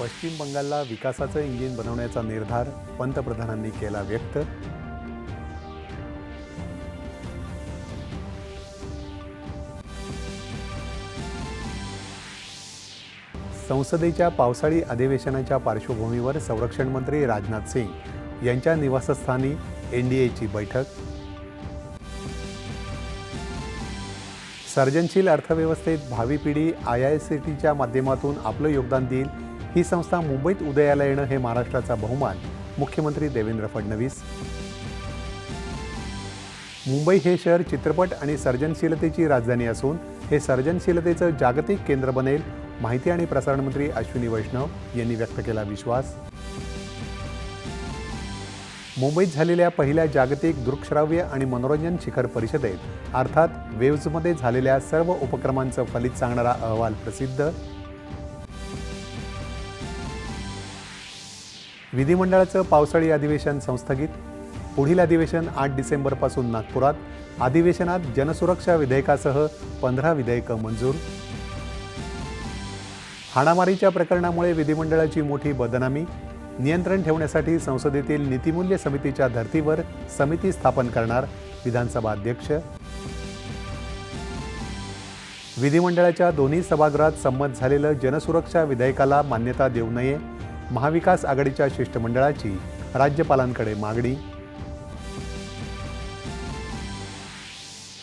पश्चिम बंगालला विकासाचं इंजिन बनवण्याचा निर्धार पंतप्रधानांनी केला व्यक्त. संसदेच्या पावसाळी अधिवेशनाच्या पार्श्वभूमीवर संरक्षण मंत्री राजनाथ सिंग यांच्या निवासस्थानी एनडीएची बैठक. सर्जनशील अर्थव्यवस्थेत भावी पिढी आय आय सी टीच्या माध्यमातून आपलं योगदान देईल ही संस्था मुंबईत उदयाला येणं हे महाराष्ट्राचा बहुमान. मुख्यमंत्री देवेंद्र फडणवीस. मुंबई हे शहर चित्रपट आणि सर्जनशीलतेची राजधानी असून हे सर्जनशीलतेचं जागतिक केंद्र बनेल माहिती आणि प्रसारण मंत्री अश्विनी वैष्णव यांनी व्यक्त केला विश्वास. मुंबईत झालेल्या पहिल्या जागतिक दृकश्राव्य आणि मनोरंजन शिखर परिषदेत अर्थात वेव्जमध्ये झालेल्या सर्व उपक्रमांचं फलित सांगणारा अहवाल प्रसिद्ध विधिमंडळाचं पावसाळी अधिवेशन संस्थगित. पुढील अधिवेशन आठ डिसेंबरपासून नागपुरात. अधिवेशनात जनसुरक्षा विधेयकासह पंधरा विधेयकं मंजूर. हाणामारीच्या प्रकरणामुळे विधिमंडळाची मोठी बदनामी. नियंत्रण ठेवण्यासाठी संसदेतील नीतिमूल्य समितीच्या धर्तीवर समिती स्थापन करणार विधानसभा अध्यक्ष. विधिमंडळाच्या दोन्ही सभागृहात संमत झालेलं जनसुरक्षा विधेयकाला मान्यता देऊ नये. महाविकास आघाडीच्या शिष्टमंडळाची राज्यपालांकडे मागणी.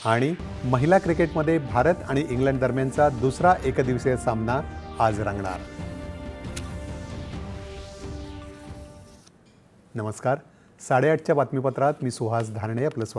आणि महिला क्रिकेटमध्ये भारत आणि इंग्लंड दरम्यानचा दुसरा एकदिवसीय सामना आज रंगणार. नमस्कार. साडेआठच्या बातमीपत्रात मी सुहास धारणे आपलं स्वागत.